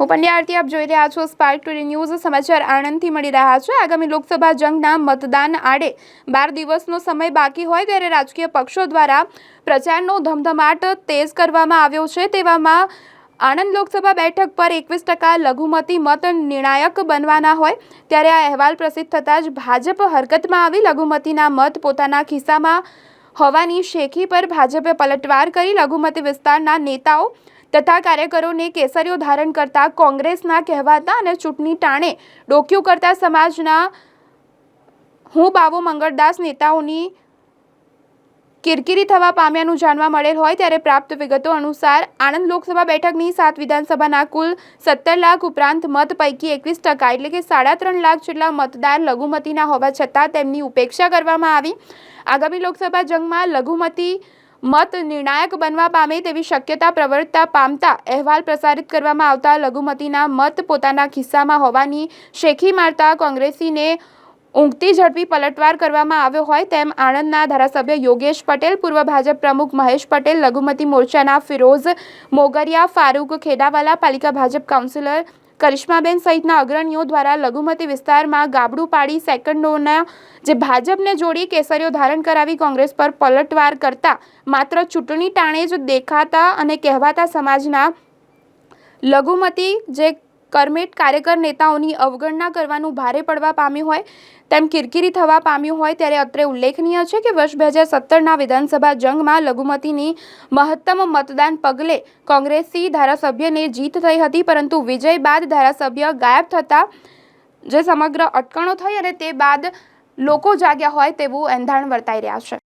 હું પંડ્યા આરતી આપ જોઈ રહ્યા છો સ્પાર્ક ટુડે ન્યૂઝ સમાચાર આણંદથી મળી રહ્યા છે. આગામી લોકસભા જંગના મતદાન આડે બાર દિવસનો સમય બાકી હોય ત્યારે રાજકીય પક્ષો દ્વારા પ્રચારનો ધમધમાટ તેજ કરવામાં આવ્યો છે. તેવામાં આણંદ લોકસભા બેઠક પર એકવીસ ટકા લઘુમતી મત નિર્ણાયક બનવાના હોય ત્યારે આ અહેવાલ પ્રસિદ્ધ થતાં જ ભાજપ હરકતમાં આવી. લઘુમતીના મત પોતાના ખિસ્સામાં હોવાની શેખી પર ભાજપે પલટવાર કરી. લઘુમતી વિસ્તારના નેતાઓ તથા કાર્યકરોને કેસરીઓ ધારણ કરતા કોંગ્રેસના કહેવાતા અને ચૂંટણી ટાણે ડોક્યું કરતા સમાજના હું, બાવો મંગળદાસ નેતાઓની કિરકિરી થવા પામ્યાનું જાણવા મળેલ હોય ત્યારે પ્રાપ્ત વિગતો અનુસાર આણંદ લોકસભા બેઠકની સાત વિધાનસભાના કુલ સત્તર લાખ ઉપરાંત મત પૈકી એકવીસ ટકા એટલે કે સાડા ત્રણ લાખ જેટલા મતદાર લઘુમતીના હોવા છતાં તેમની ઉપેક્ષા કરવામાં આવી. આગામી લોકસભા જંગમાં લઘુમતી મત નિર્ણાયક બનવા પામે તેવી શક્યતા પ્રવર્તતા પામતા અહેવાલ પ્રસારિત કરવામાં આવતા લઘુમતીના મત પોતાના ખિસ્સામાં હોવાની શેખી મારતા કોંગ્રેસીને ઊંઘતી ઝડપી પલટવાર કરવામાં આવ્યો હોય તેમ આણંદના ધારાસભ્ય યોગેશ પટેલ, પૂર્વ ભાજપ પ્રમુખ મહેશ પટેલ, લઘુમતી મોરચાના ફિરોઝ મોગરિયા, ફારૂક ખેડાવાલા, પાલિકા ભાજપ કાઉન્સિલર કરિશ્માબેન સહિતના અગ્રણીઓ દ્વારા લઘુમતી વિસ્તારમાં ગાબડું પાડી સેકન્ડોના જે ભાજપને જોડી કેસરીઓ ધારણ કરાવી કોંગ્રેસ પર પલટવાર કરતા માત્ર ચૂંટણી ટાણે જ દેખાતા અને કહેવાતા સમાજના લઘુમતી જે કરમેટ કાર્યકર નેતાઓની અવગણના કરવાનું ભારે પડવા પામ્યું હોય તેમ કિરકિરી થવા પામ્યું હોય ત્યારે અત્રે ઉલ્લેખનીય છે કે વર્ષ બે હજાર સત્તરના વિધાનસભા જંગમાં લઘુમતીની મહત્તમ મતદાન પગલે કોંગ્રેસી ધારાસભ્યને જીત થઈ હતી, પરંતુ વિજય બાદ ધારાસભ્ય ગાયબ થતા જે સમગ્ર અટકણો થઈ અને તે બાદ લોકો જાગ્યા હોય તેવું એંધાણ વર્તાઈ રહ્યા છે.